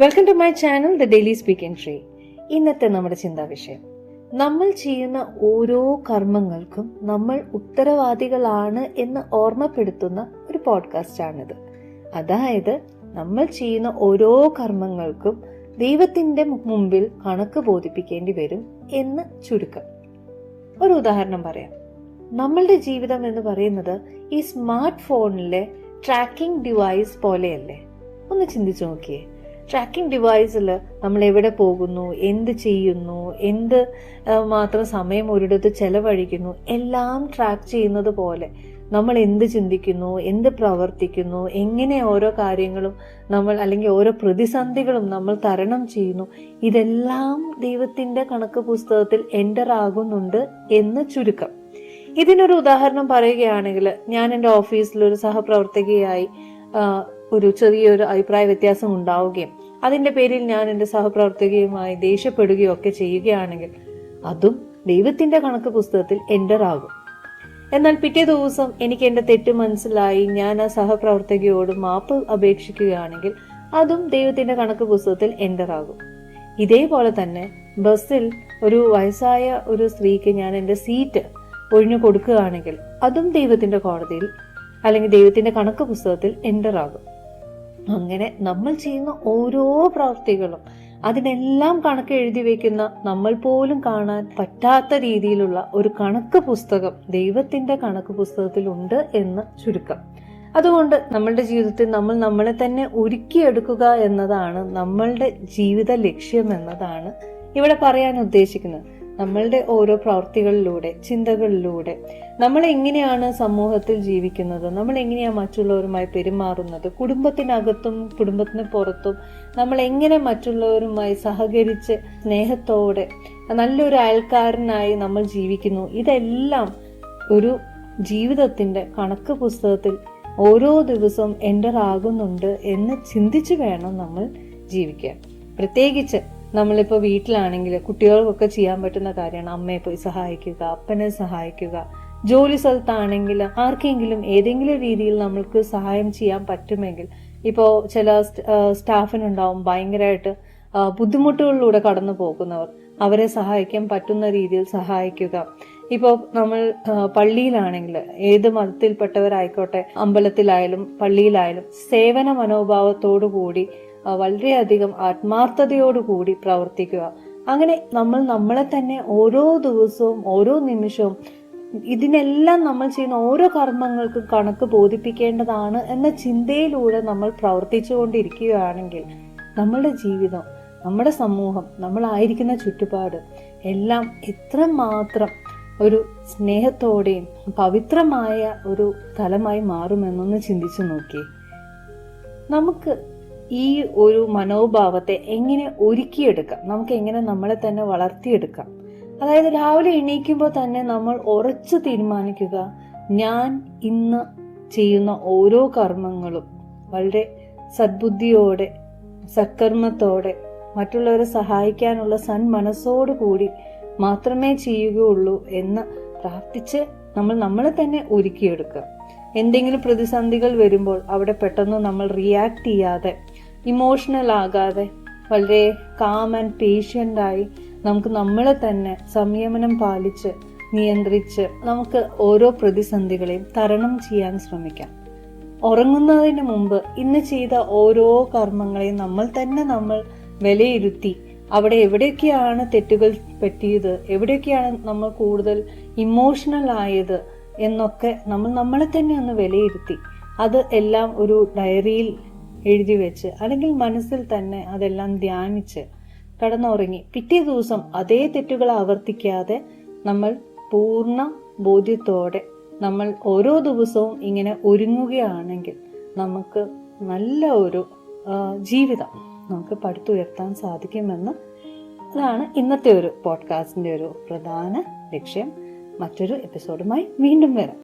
Welcome to my channel the daily speaking tree ഇന്നത്തെ നമ്മുടെ ചിന്താ വിഷയം. നമ്മൾ ചെയ്യുന്ന ഓരോ കർമ്മങ്ങൾക്കും നമ്മൾ ഉത്തരവാദികളാണ് എന്ന് ഓർമ്മപ്പെടുത്തുന്ന ഒരു പോഡ്കാസ്റ്റ് ആണിത്. അതായത് നമ്മൾ ചെയ്യുന്ന ഓരോ കർമ്മങ്ങൾക്കും ദൈവത്തിന്റെ മുമ്പിൽ കണക്ക് ബോധിപ്പിക്കേണ്ടി വരും എന്ന് ചുരുക്കം. ഒരു ഉദാഹരണം പറയാം. നമ്മളുടെ ജീവിതം എന്ന് പറയുന്നത് ഈ സ്മാർട്ട് ഫോണിലെ ട്രാക്കിംഗ് ഡിവൈസ് പോലെയല്ലേ? ഒന്ന് ചിന്തിച്ചു നോക്കിയേ. ട്രാക്കിംഗ് ഡിവൈസിൽ നമ്മൾ എവിടെ പോകുന്നു എന്ത് ചെയ്യുന്നു എന്ത് മാത്രം സമയം ഒരിടത്ത് ചെലവഴിക്കുന്നു എല്ലാം ട്രാക്ക് ചെയ്യുന്നത് പോലെ നമ്മൾ എന്ത് ചിന്തിക്കുന്നു എന്ത് പ്രവർത്തിക്കുന്നു എങ്ങനെ ഓരോ കാര്യങ്ങളും നമ്മൾ അല്ലെങ്കിൽ ഓരോ പ്രതിസന്ധികളും നമ്മൾ തരണം ചെയ്യുന്നു ഇതെല്ലാം ദൈവത്തിന്റെ കണക്ക് പുസ്തകത്തിൽ എന്റർ ആകുന്നുണ്ട് എന്ന് ചുരുക്കം. ഇതിനൊരു ഉദാഹരണം പറയുകയാണെങ്കിൽ ഞാൻ എന്റെ ഓഫീസിൽ ഒരു സഹപ്രവർത്തകയായി ഒരു ചെറിയൊരു അഭിപ്രായ വ്യത്യാസം ഉണ്ടാവുകയും അതിന്റെ പേരിൽ ഞാൻ എന്റെ സഹപ്രവർത്തകയുമായി ദേഷ്യപ്പെടുകയോ ഒക്കെ ചെയ്യുകയാണെങ്കിൽ അതും ദൈവത്തിന്റെ കണക്ക് പുസ്തകത്തിൽ എന്റർ ആകും എന്നാൽ പിറ്റേ ദിവസം എനിക്ക് എന്റെ തെറ്റ് മനസ്സിലായി ഞാൻ ആ സഹപ്രവർത്തകയോട് മാപ്പ് അപേക്ഷിക്കുകയാണെങ്കിൽ അതും ദൈവത്തിന്റെ കണക്ക് പുസ്തകത്തിൽ എന്റർ ആകും ഇതേപോലെ തന്നെ ബസ്സിൽ ഒരു വയസ്സായ ഒരു സ്ത്രീക്ക് ഞാൻ എന്റെ സീറ്റ് ഒഴിഞ്ഞു കൊടുക്കുകയാണെങ്കിൽ അതും ദൈവത്തിന്റെ കോടതിയിൽ അല്ലെങ്കിൽ ദൈവത്തിന്റെ കണക്ക് പുസ്തകത്തിൽ എന്റർ ആകും അങ്ങനെ നമ്മൾ ചെയ്യുന്ന ഓരോ പ്രവൃത്തികളും അതിനെല്ലാം കണക്ക് എഴുതി വെക്കുന്ന നമ്മൾ പോലും കാണാൻ പറ്റാത്ത രീതിയിലുള്ള ഒരു കണക്ക് പുസ്തകം ദൈവത്തിന്റെ കണക്ക് പുസ്തകത്തിൽ ഉണ്ട് എന്ന് ചുരുക്കം. അതുകൊണ്ട് നമ്മളുടെ ജീവിതത്തിൽ നമ്മൾ നമ്മളെ തന്നെ ഒരുക്കിയെടുക്കുക എന്നതാണ് നമ്മളുടെ ജീവിത ലക്ഷ്യം എന്നതാണ് ഇവിടെ പറയാൻ ഉദ്ദേശിക്കുന്നത്. നമ്മളുടെ ഓരോ പ്രവർത്തികളിലൂടെ ചിന്തകളിലൂടെ. നമ്മൾ എങ്ങനെയാണ് സമൂഹത്തിൽ ജീവിക്കുന്നത്? നമ്മൾ എങ്ങനെയാണ് മറ്റുള്ളവരുമായി പെരുമാറുന്നത്? കുടുംബത്തിനകത്തും കുടുംബത്തിന് പുറത്തും നമ്മൾ എങ്ങനെ മറ്റുള്ളവരുമായി സഹകരിച്ച് സ്നേഹത്തോടെ നല്ലൊരു അയൽക്കാരനായി നമ്മൾ ജീവിക്കുന്നു? ഇതെല്ലാം ഒരു ജീവിതത്തിന്റെ കണക്ക് പുസ്തകത്തിൽ ഓരോ ദിവസവും എന്റർ ആകുന്നുണ്ട് എന്ന് ചിന്തിച്ചു വേണം നമ്മൾ ജീവിക്കാൻ. പ്രത്യേകിച്ച് നമ്മളിപ്പോൾ വീട്ടിലാണെങ്കിൽ കുട്ടികൾക്കൊക്കെ ചെയ്യാൻ പറ്റുന്ന കാര്യമാണ് അമ്മയെ പോയി സഹായിക്കുക അപ്പനെ സഹായിക്കുക. ജോലി സ്ഥലത്താണെങ്കിൽ ആർക്കെങ്കിലും ഏതെങ്കിലും രീതിയിൽ നമ്മൾക്ക് സഹായം ചെയ്യാൻ പറ്റുമെങ്കിൽ ഇപ്പോൾ ചില സ്റ്റാഫിനുണ്ടാവും ഭയങ്കരമായിട്ട് ബുദ്ധിമുട്ടുകളിലൂടെ കടന്നു പോകുന്നവർ. അവരെ സഹായിക്കാൻ പറ്റുന്ന രീതിയിൽ സഹായിക്കുക. ഇപ്പോൾ നമ്മൾ പള്ളിയിലാണെങ്കിൽ ഏത് മതത്തിൽപ്പെട്ടവരായിക്കോട്ടെ അമ്പലത്തിലായാലും പള്ളിയിലായാലും സേവന മനോഭാവത്തോടു കൂടി വളരെയധികം ആത്മാർത്ഥതയോടുകൂടി പ്രവർത്തിക്കുക. അങ്ങനെ നമ്മൾ നമ്മളെ തന്നെ ഓരോ ദിവസവും ഓരോ നിമിഷവും ഇതിനെല്ലാം നമ്മൾ ചെയ്യുന്ന ഓരോ കർമ്മങ്ങൾക്കും കണക്ക് ബോധിപ്പിക്കേണ്ടതാണ് എന്ന ചിന്തയിലൂടെ നമ്മൾ പ്രവർത്തിച്ചുകൊണ്ടിരിക്കുകയാണെങ്കിൽ നമ്മളുടെ ജീവിതം നമ്മുടെ സമൂഹം നമ്മളായിരിക്കുന്ന ചുറ്റുപാട് എല്ലാം എത്രമാത്രം ഒരു സ്നേഹത്തോടെയും പവിത്രമായ ഒരു സ്ഥലമായി മാറുമെന്നൊന്ന് ചിന്തിച്ചു നോക്കി നമുക്ക് ഈ ഒരു മനോഭാവത്തെ എങ്ങനെ ഒരുക്കിയെടുക്കാം? നമുക്ക് എങ്ങനെ നമ്മളെ തന്നെ വളർത്തിയെടുക്കാം? അതായത് രാവിലെ എണീക്കുമ്പോൾ തന്നെ നമ്മൾ ഉറച്ചു തീരുമാനിക്കുക ഞാൻ ഇന്ന് ചെയ്യുന്ന ഓരോ കർമ്മങ്ങളും വളരെ സദ്ബുദ്ധിയോടെ സത്കർമ്മത്തോടെ മറ്റുള്ളവരെ സഹായിക്കാനുള്ള സന്മനസ്സോടു കൂടി മാത്രമേ ചെയ്യുകയുള്ളൂ എന്ന് പ്രാർത്ഥിച്ച് നമ്മൾ നമ്മളെ തന്നെ ഒരുക്കിയെടുക്കുക. എന്തെങ്കിലും പ്രതിസന്ധികൾ വരുമ്പോൾ അവിടെ പെട്ടെന്ന് നമ്മൾ റിയാക്ട് ചെയ്യാതെ ഇമോഷണൽ ആകാതെ വളരെ കാം ആൻഡ് പേഷ്യന്റ് ആയി നമുക്ക് നമ്മളെ തന്നെ സംയമനം പാലിച്ച് നിയന്ത്രിച്ച് നമുക്ക് ഓരോ പ്രതിസന്ധികളെയും തരണം ചെയ്യാൻ ശ്രമിക്കാം. ഉറങ്ങുന്നതിന് മുമ്പ് ഇന്ന് ചെയ്ത ഓരോ കർമ്മങ്ങളെയും നമ്മൾ തന്നെ നമ്മൾ വിലയിരുത്തി അവിടെ എവിടെയൊക്കെയാണ് തെറ്റുകൾ പറ്റിയത് എവിടെയൊക്കെയാണ് നമ്മൾ കൂടുതൽ ഇമോഷണൽ ആയത് എന്നൊക്കെ നമ്മൾ നമ്മളെ തന്നെ ഒന്ന് വിലയിരുത്തി. അത് എല്ലാം ഒരു ഡയറിയിൽ എഴുതി വെച്ച് അല്ലെങ്കിൽ മനസ്സിൽ തന്നെ അതെല്ലാം ധ്യാനിച്ച് കടന്നുറങ്ങി. പിറ്റേ ദിവസം അതേ തെറ്റുകൾ ആവർത്തിക്കാതെ നമ്മൾ പൂർണ ബോധ്യത്തോടെ നമ്മൾ ഓരോ ദിവസവും ഇങ്ങനെ ഒരുങ്ങുകയാണെങ്കിൽ നമുക്ക് നല്ല ഒരു ജീവിതം നമുക്ക് പടുത്തുയർത്താൻ സാധിക്കുമെന്ന് അതാണ് ഇന്നത്തെ ഒരു പോഡ്കാസ്റ്റിന്റെ ഒരു പ്രധാന ലക്ഷ്യം. മറ്റൊരു എപ്പിസോഡുമായി വീണ്ടും വരാം.